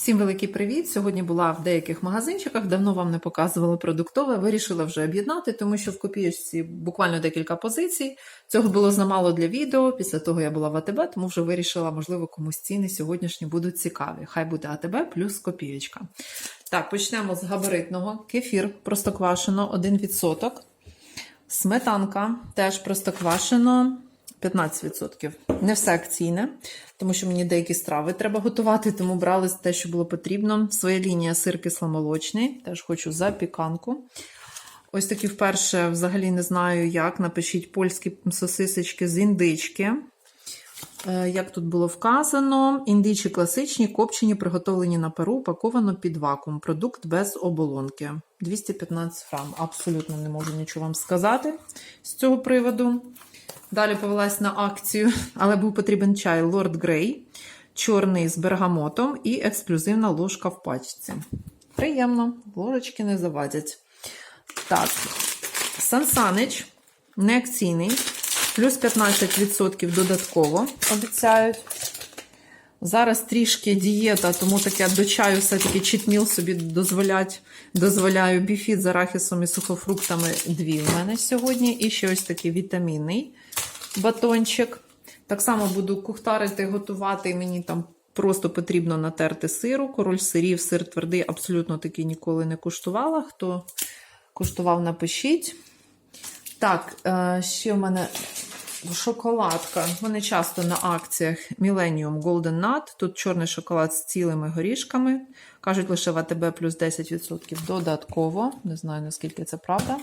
Всім великий привіт! Сьогодні була в деяких магазинчиках, давно вам не показувала продуктове. Вирішила вже об'єднати, тому що в копієчці буквально декілька позицій. Цього було замало для відео. Після того я була в АТБ, тому вже вирішила, можливо, комусь ціни сьогоднішні будуть цікаві. Хай буде АТБ плюс копієчка. Так, почнемо з габаритного. Кефір простоквашено 1%. Сметанка теж простоквашено 15%. Не все акційне, тому що мені деякі страви треба готувати, тому брали те, що було потрібно. Своя лінія сир кисломолочний, теж хочу запіканку. Ось такі вперше взагалі не знаю як. Напишіть польські сосисочки з індички. Е, Як тут було вказано, індичі класичні, копчені, приготовлені на пару, упаковано під вакуум. Продукт без оболонки. 215 грам. Абсолютно не можу нічого вам сказати з цього приводу. Далі повелась на акцію, але був потрібен чай Lord Grey, чорний з бергамотом і ексклюзивна ложка в пачці. Приємно, ложечки не завадять. Так, Сансанич, неакційний, плюс 15% додатково обіцяють. Зараз трішки дієта, тому таке до чаю все-таки читміл собі дозволять, дозволяю біфіт з арахісом і сухофруктами дві в мене сьогодні. І ще ось такий вітамінний батончик. Так само буду кухтарити, готувати. Мені там просто потрібно натерти сиру. Король сирів, сир твердий, абсолютно такий ніколи не куштувала. Хто куштував, напишіть. Так, е, ще в мене шоколадка. Вони часто на акціях Millennium Golden Nut. Тут чорний шоколад з цілими горішками. Кажуть, лише в АТБ плюс 10% додатково. Не знаю, наскільки це правда.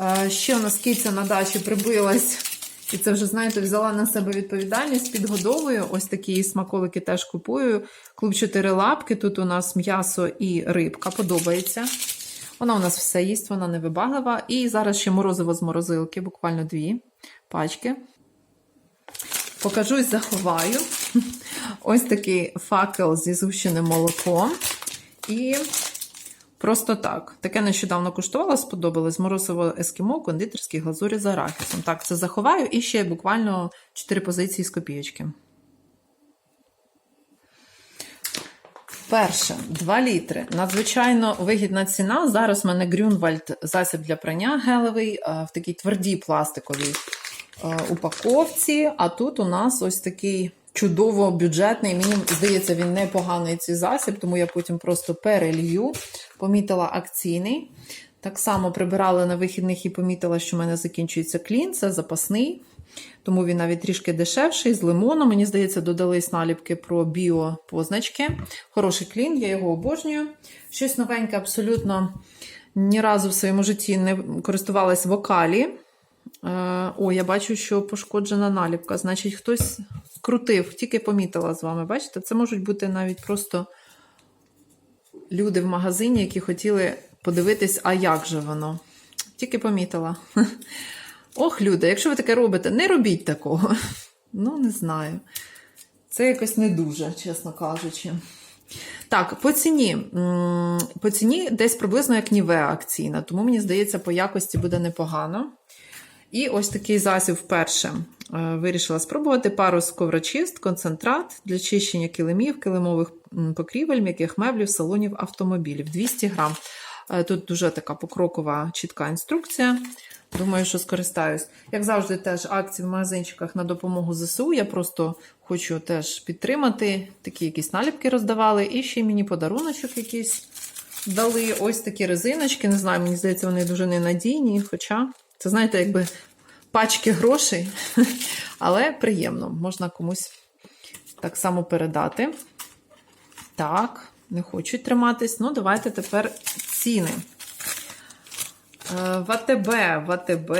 Е, Ще у нас киця на дачі прибилась. І це вже, знаєте, взяла на себе відповідальність, підгодовую. Ось такі смаколики теж купую. Клуб 4 лапки. Тут у нас м'ясо і рибка. Подобається. Вона у нас все їсть, вона не вибаглива. І зараз ще морозиво з морозилки, буквально дві пачки. Покажу і заховаю. Ось такий факел зі згущеним молоком. І просто так. Таке нещодавно куштувала, сподобалось. Морозиво ескімо, кондитерські глазурі з арахісом. Так, це заховаю. І ще буквально 4 позиції з копійочки. Перше, 2 літри. Надзвичайно вигідна ціна. Зараз в мене Грюнвальд засіб для прання гелевий в такій твердій пластиковій упаковці. А тут у нас ось такий чудово бюджетний. Мені здається, він непоганий цей засіб, тому я потім просто перелью. Помітила акційний. Так само прибирала на вихідних і помітила, що в мене закінчується клін, це запасний. Тому він навіть трішки дешевший, з лимоном. Мені здається, додались наліпки про біопозначки. Хороший клін, я його обожнюю. Щось новеньке, абсолютно ні разу в своєму житті не користувалась вокалі. Е, О, я бачу, що пошкоджена наліпка. Значить, хтось крутив, тільки помітила з вами. Бачите, це можуть бути навіть просто люди в магазині, які хотіли подивитись, а як же воно. Тільки помітила. Ох, люди, якщо ви таке робите, не робіть такого. Ну, не знаю. Це якось не дуже, чесно кажучи. Так, по ціні. По ціні десь приблизно як Нівеа акційна, тому мені здається, по якості буде непогано. І ось такий засіб вперше вирішила спробувати пару сковрочист, концентрат для чищення килимів, килимових покрівель, м'яких меблів, салонів автомобілів. 200 грам. Тут дуже така покрокова чітка інструкція. Думаю, що скористаюсь. Як завжди, теж акції в магазинчиках на допомогу ЗСУ. Я просто хочу теж підтримати. Такі якісь наліпки роздавали. І ще мені подаруночок якийсь дали. Ось такі резиночки. Не знаю, мені здається, вони дуже ненадійні. Хоча, це, знаєте, якби пачки грошей, але приємно, можна комусь так само передати. Так, не хочуть триматись. Ну, давайте тепер ціни. В АТБ, в АТБ.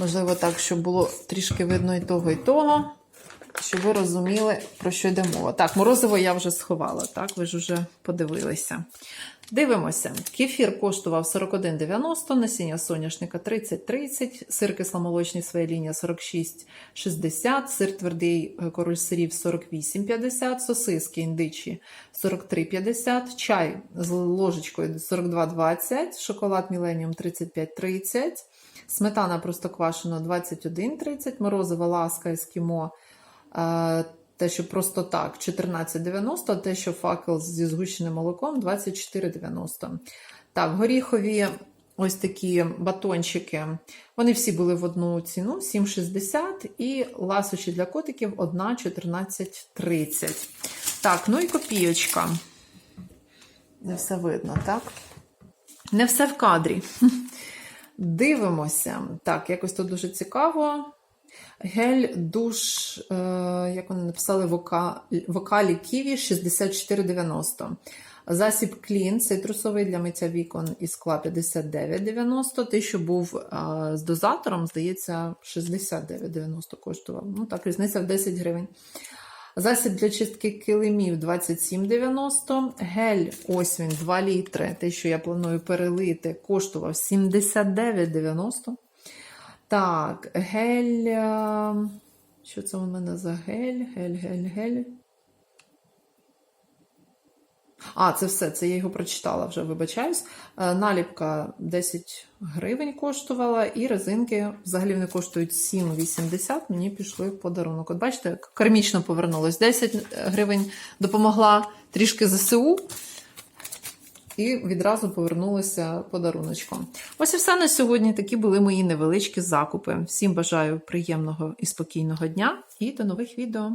Можливо, так, щоб було трішки видно і того, і того, щоб ви розуміли, про що йде мова. Так, морозиво я вже сховала, так, ви ж вже подивилися. Дивимося. Кефір коштував 41,90, насіння соняшника 30,30, сир кисломолочний своя лінія 46,60, сир твердий король сирів 48,50, сосиски індичі 43,50, чай з ложечкою 42,20, шоколад Millennium 35,30, сметана простоквашино 21,30, морозиво ласка ескімо те, що просто так, 14,90, те, що факел зі згущеним молоком 24,90. Так, горіхові ось такі батончики. Вони всі були в одну ціну 7,60 і ласощі для котиків 1,14,30. Так, ну і копійочка. Не все видно, так? Не все в кадрі. Дивимося. Так, якось тут дуже цікаво. Гель душ, е, як вони написали, вока, вокалі Ківі 64,90. Засіб Клін, цитрусовий для миття вікон і скла 59,90. Той, що був а, з дозатором, здається, 69,90 коштував. Ну так, різниця в 10 гривень. Засіб для чистки килимів 27,90. Гель, ось він, 2 літри. Те, що я планую перелити, коштував 79,90. Так, гель. е, Що це у мене за гель? Гель, гель, гель. А, це все, це я його прочитала вже, вибачаюсь. Е, Наліпка 10 гривень коштувала, і резинки взагалі вони коштують 7,80. Мені пішли в подарунок. От бачите, як кармічно повернулось. 10 гривень допомогла трішки ЗСУ. І відразу повернулася подаруночком. Ось і все на сьогодні. Такі були мої невеличкі закупи. Всім бажаю приємного і спокійного дня і до нових відео.